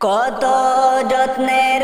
কত যত্নের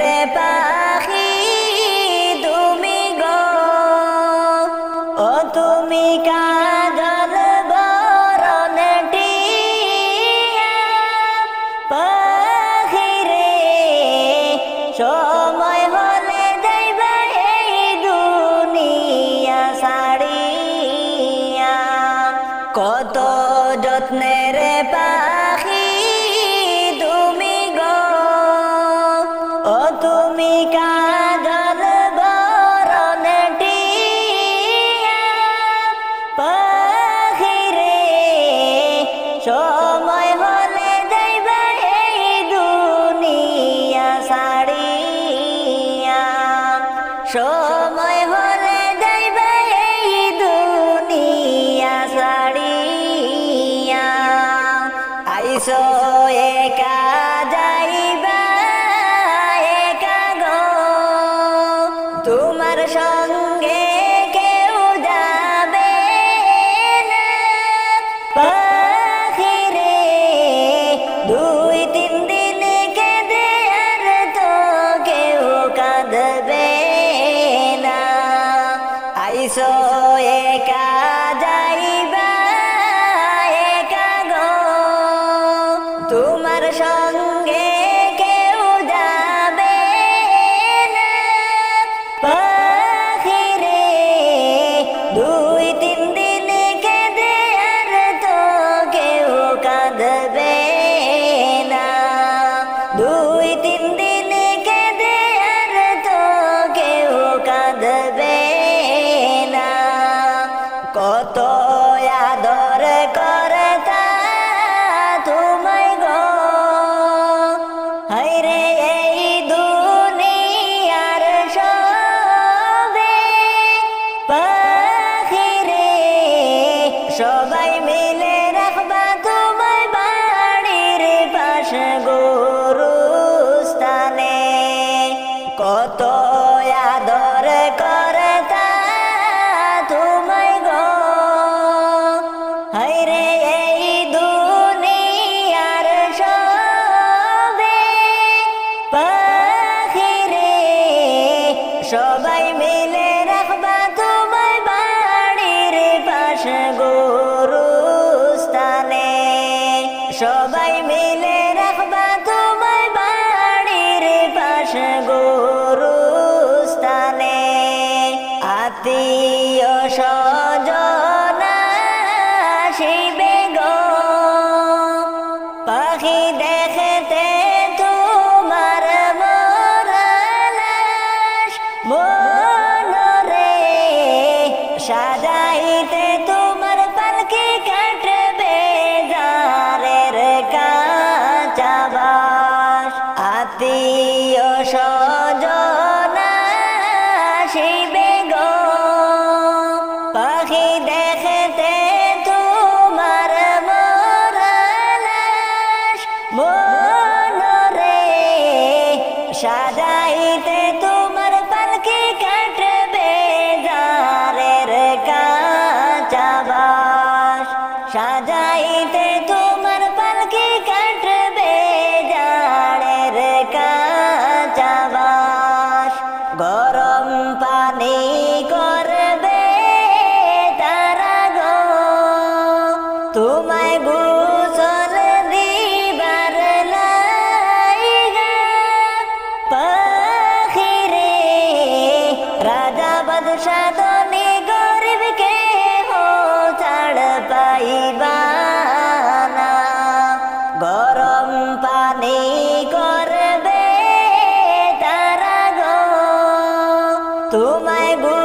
মনরে সাজাইতে তোমার তোমায় গোসল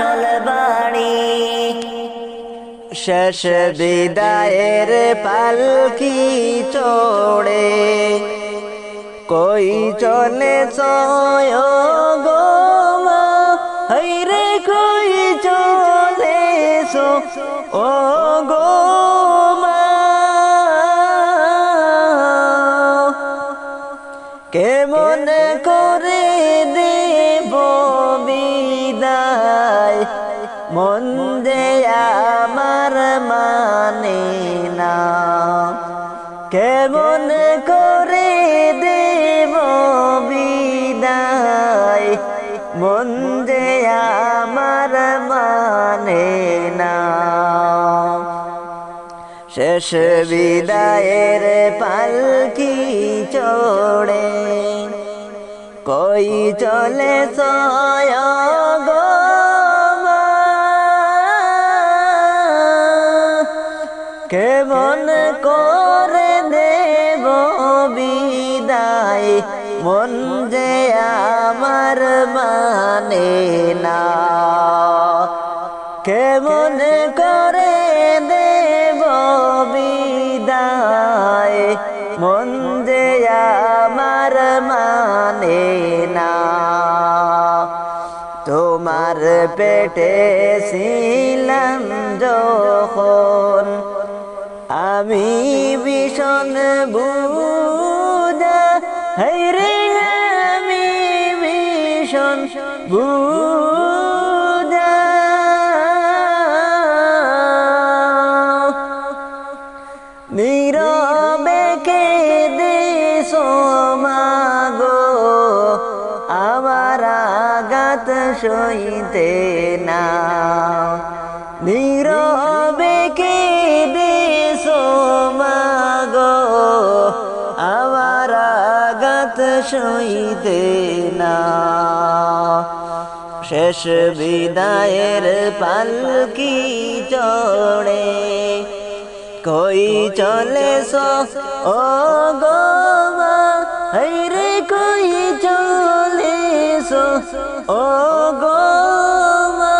আসল বাড়ি শেষ বিদায়ের পালকি চড়ে। কই চলে গো মা? হৈরে কই চলে সো? ও গো শেষ বিদায়ের পালকি চড়ে। কই চলে সয়া পেটে ছিলাম যখন আমি ভীষণ বুদা। হাইরে আমি ভীষণ বুদা। সইতে আগাত সইতে না। শেষ বিদায়ের পালকি চড়ে। কই চলে ও গো মা রে, কই চলে ও গো মা।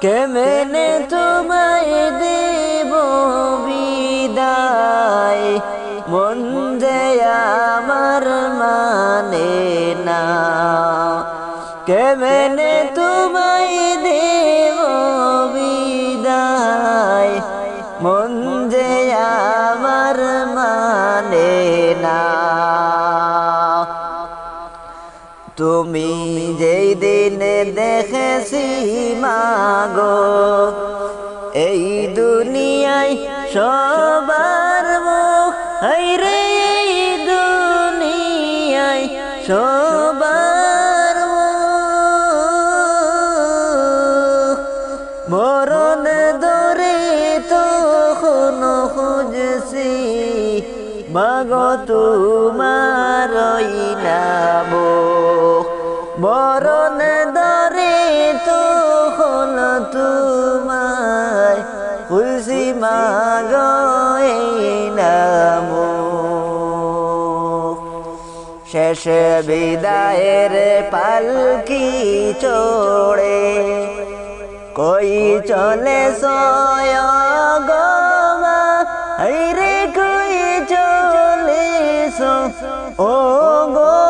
কেমনে তোমায় মাগো। এই দুনিয়ায় সবার মুখ। হাইরে এই দুনিয়ায় সবার মরণ দরে তখন খুঁজছি। মাগো তোমার নাম। মরণ তোমায় খুশি মাগো নাম। শেষ বিদায়ের পালকি চড়ে কই চলে সয় রে, কই চলে ও গমা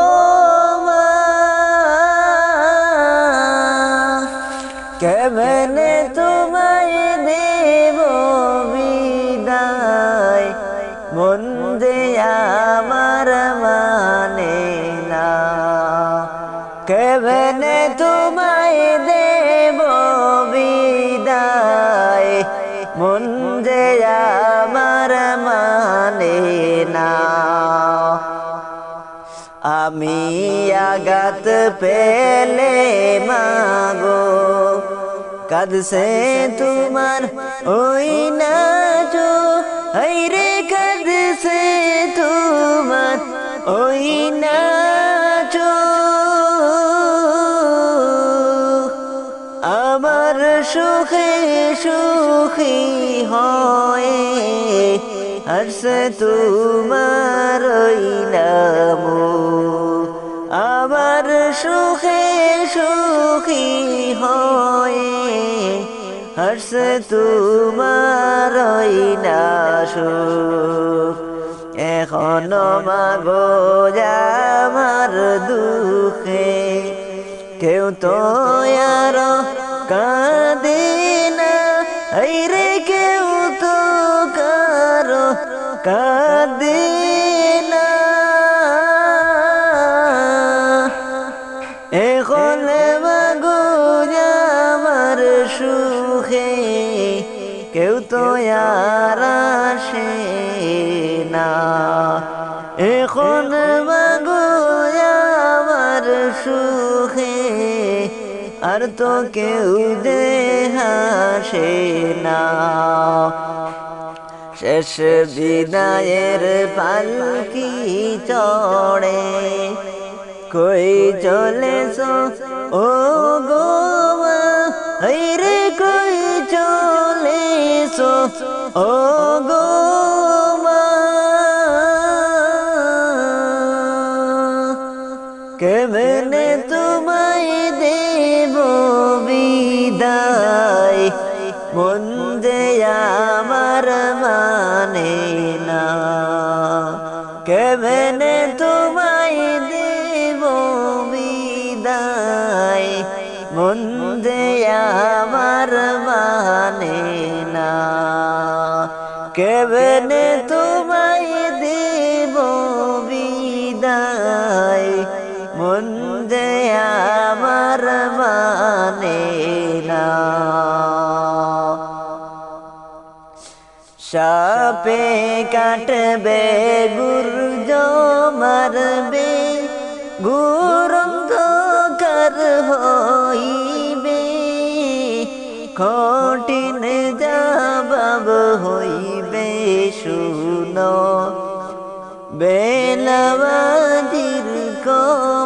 কেমনে তোমায় দেব বিদায়। মন যে আমার মানে না। আমি আগাত পেলে মাগো, কাদছে তোমার ওই নাচো রে, কাদছে তোমার ওই নাচো সুখে সুখী হয় হর্ষে তোমার নাম। আমার সুখে সুখী হয় হর্ষে তোমার ওই নাশু। এখনও মাগো আমার দুঃখে, কেউ তো আর এই রে কেউ তো কারও কাঁদে। আর তো কেউ যে হাসে না। শেষ বিদায়ের পালকি চড়ে। কই চলেছ? ও গো রে, কই চলেছ? ও সাপে কাটবে গুর্জ মারবে গুরঙ্গকার হইবে। কঠিন জবাব হইবে শুনো। বেলাবাজির কবরে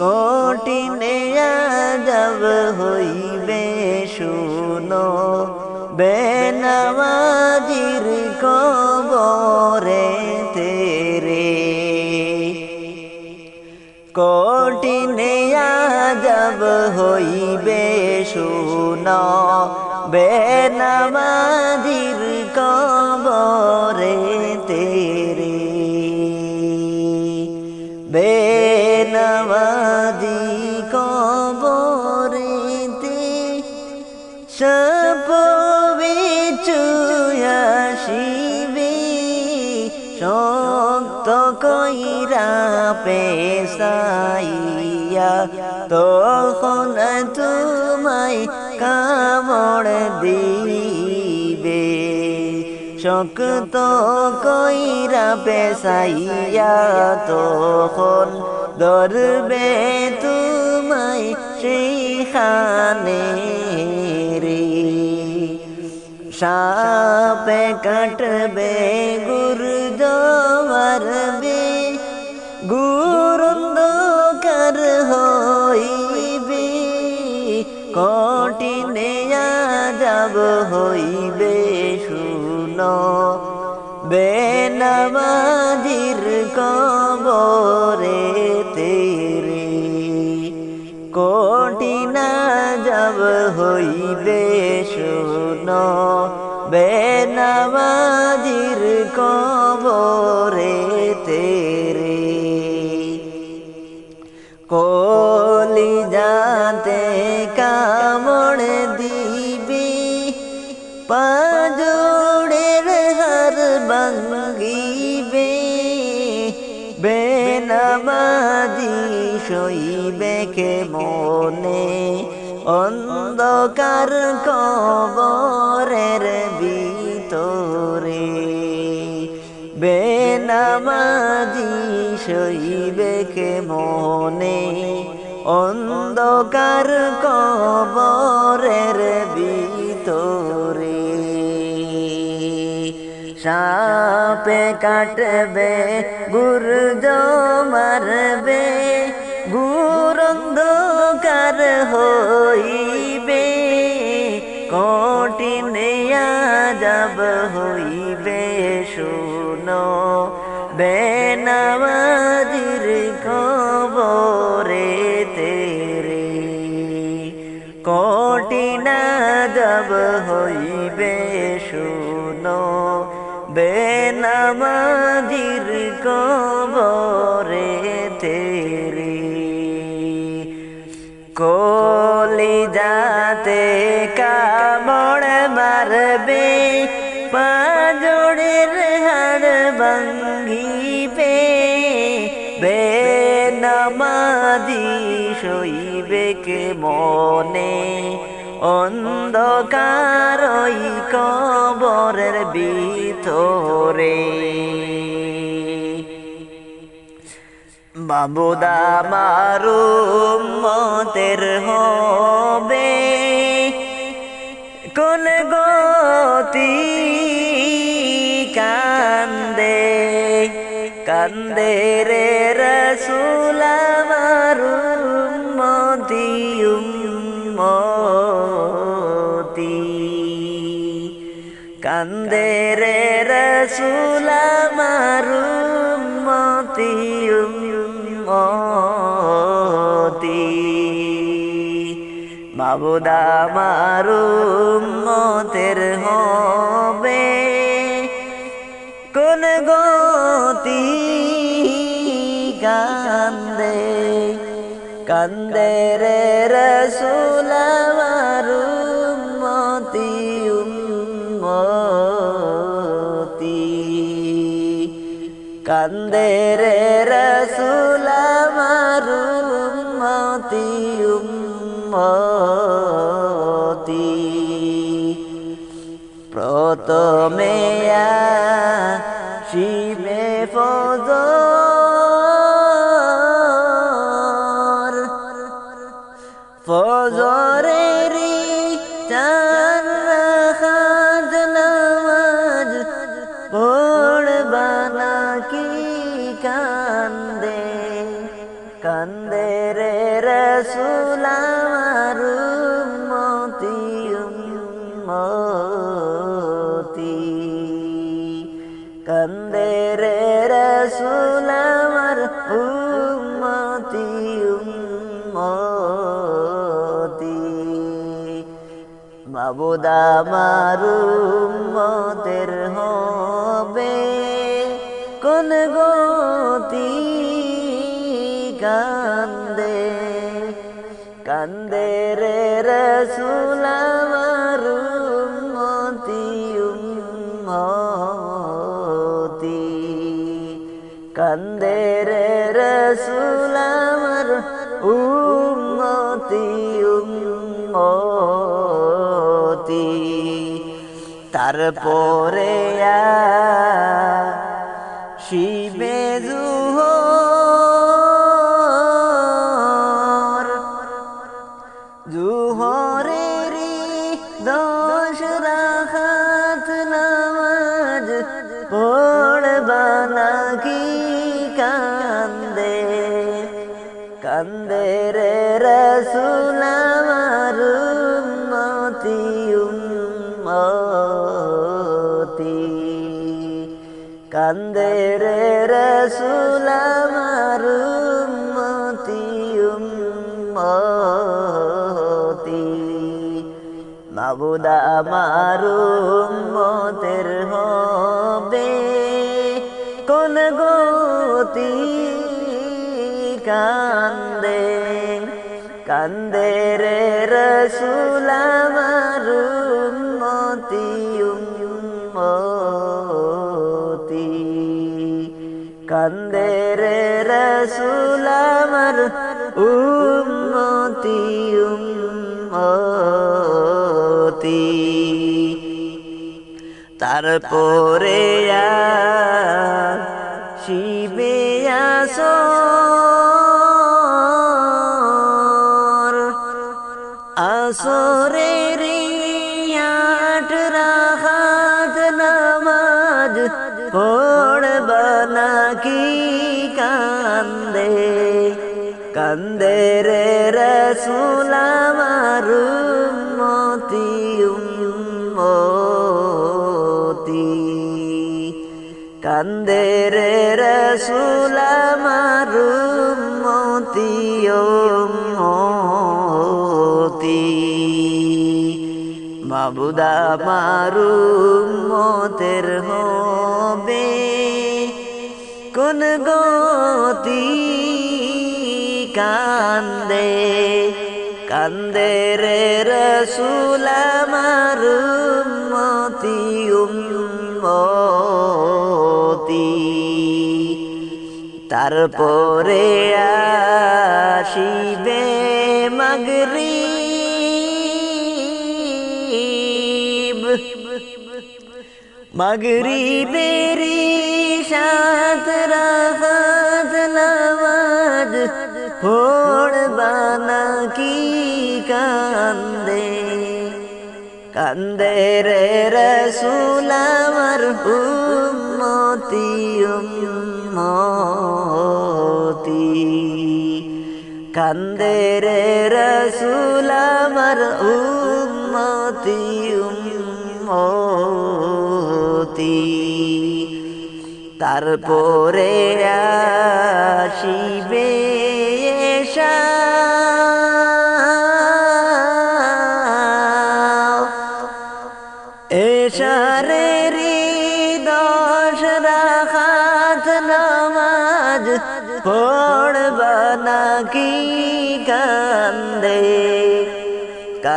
কঠিনে যাব হইবে শুনো। বেনামাজির কবরে তেরে। কঠিনে যাব হইবে শুনো। বেনামাজির কবরে পেশাইয়া, তখন তোমায় কামড় দিবে। শক্ত কইরা পেশাইয়া, তখন ধরবে তোমায় সেইখানে রে। সাপে কাটবে গুরুদ মারবে হইবে শুনো। বেনামাজির কবরে তেরে কঠিনা যাব হইবে শুনো। বেনামাজির কবরে তেরে কলি যাতে কামড় সইবে কে মনে অন্ধকার কবরের ভিতরে বেনামাজি সইবে কে মনে অন্ধকার কবরের ভিতরে সাপে কাটবে, গুরুজ মারবে। কঠিনে যাব হইবে শুনো। বেনামাজির কবরে তেরে। কঠিনা যাব হইবে শুনো। বেনামাজির কবরে তেরে। সইবে কে মনে? অন্ধকার কবরের ভিতরে। বাবুদা মারু মতের হবে। কোন গতি কান্দে? কান্দে রে কান্দে রে রসুল আমার উম্মতি উম্মতি। মাবুদা আমার উম্মতের হবে। কোন গতি কান্দে কান্দে রে রসুল কান্দে রে রসুল আমার উম্মতি উম্মতি। প্রথমে রসুল আমার উম্মতি উম্মতি মাবুদা মারুম মতের হবে কোন গতি? কান্দে কান্দে রে রসুল। কান্দে রে রসুল আমার উম্মতি উম্মতি। তারপরে শিবে আমার উম্মতের হবে? কোন গতি কান্দে? কান্দে রে রসুল আমার উম্মতি উম্মতি। কান্দে রে রসুল আমার উম্মতি উম্মতি। তারপরে শিবে আসর। আসরের আট রাখাত নামাজ পড়বা নাকি কান্দে কান্দে কান্দে রে রসুল আমার উম্মতি উম্মতি মাবুদা মারু মতের হবে কোন গতি? কান্দে কান্দে রে রসুল তারপরে আসিবে মাগরিব। মাগরিবেরি সাত রাখাত নামাজ পড়বা নাকি কান্দে। কান্দে রে রসুল আমার উম্মতি উম্মতি। কান্দে রে রসুল আমার উম্মতি উম্মতি তারপরে আসিবে এসা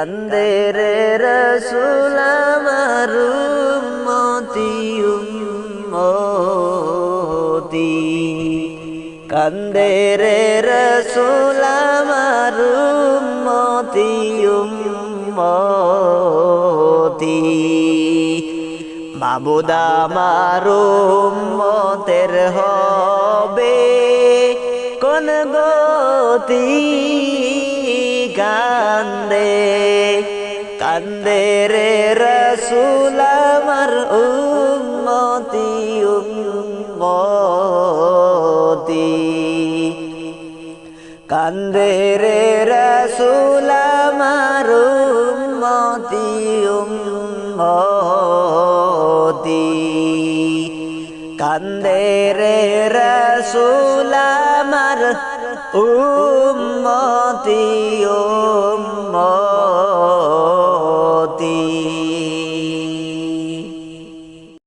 কান্দে রে রসুল মতি মতি কান্দে রে রসুল মতি মতি মাবুদা মারো মতের হবে কোন গতি কান্দে কান্দে রে রসুল আমার উম্মতি উম্মতি কান্দে রে রসুল আমার উম্মতি উম্মতি কান্দে রে রসুল আমার উম্মতি উম্মতি